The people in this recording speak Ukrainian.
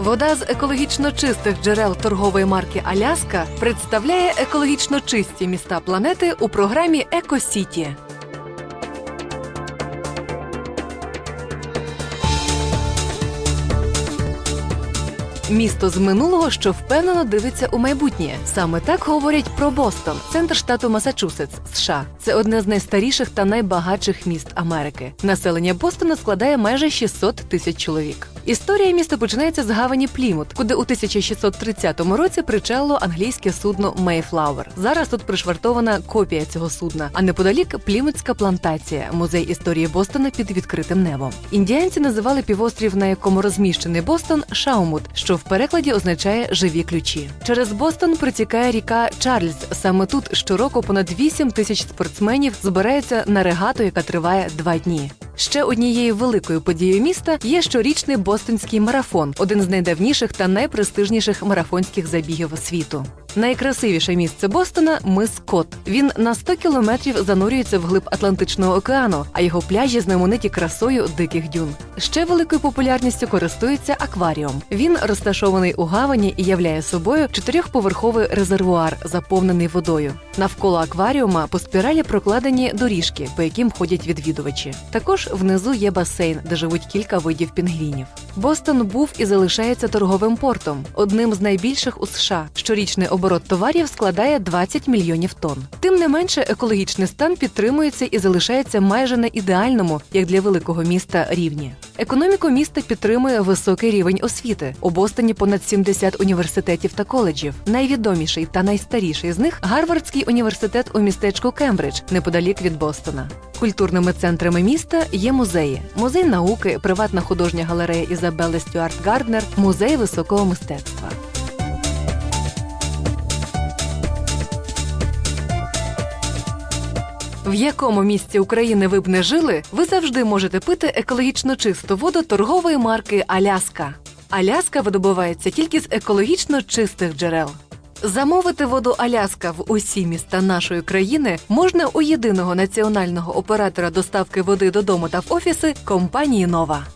Вода з екологічно чистих джерел торгової марки Аляска представляє екологічно чисті міста планети у програмі Екосіті. Місто з минулого, що впевнено дивиться у майбутнє. Саме так говорять про Бостон, центр штату Масачусетс, США. Це одне з найстаріших та найбагатших міст Америки. Населення Бостона складає майже 600 тисяч чоловік. Історія міста починається з гавані Плімут, куди у 1630 році причалило англійське судно Мейфлауер. Зараз тут пришвартована копія цього судна, а неподалік Плімутська плантація, музей історії Бостона під відкритим небом. Індіанці називали півострів, на якому розміщений Бостон, Шаумут, що в перекладі означає живі ключі. Через Бостон протікає ріка Чарльз. Саме тут щороку понад 8 тисяч спортсменів збираються на регату, яка триває два дні. Ще однією великою подією міста є щорічний бостонський марафон, один з найдавніших та найпрестижніших марафонських забігів світу. Найкрасивіше місце Бостона мис Скотт. Він на 100 кілометрів занурюється вглиб Атлантичного океану, а його пляжі знамениті красою диких дюн. Ще великою популярністю користується акваріум. Він розташований у гавані і являє собою чотирьохповерховий резервуар, заповнений водою. Навколо акваріума по спіралі прокладені доріжки, по яким ходять відвідувачі. Також внизу є басейн, де живуть кілька видів пінгвінів. Бостон був і залишається торговим портом, одним з найбільших у США. Щорічний оборот товарів складає 20 мільйонів тонн. Тим не менше, екологічний стан підтримується і залишається майже на ідеальному, як для великого міста, рівні. Економіку міста підтримує високий рівень освіти. У Бостоні понад 70 університетів та коледжів. Найвідоміший та найстаріший з них Гарвардський університет у містечку Кембридж, неподалік від Бостона. Культурними центрами міста є музеї: музей науки, приватна художня галерея Ізабели Стюарт Гарднер, музей високого мистецтва. В якому місці України ви б не жили, ви завжди можете пити екологічно чисту воду торгової марки Аляска. Аляска видобувається тільки з екологічно чистих джерел. Замовити воду Аляска в усі міста нашої країни можна у єдиного національного оператора доставки води додому та в офіси компанії Нова.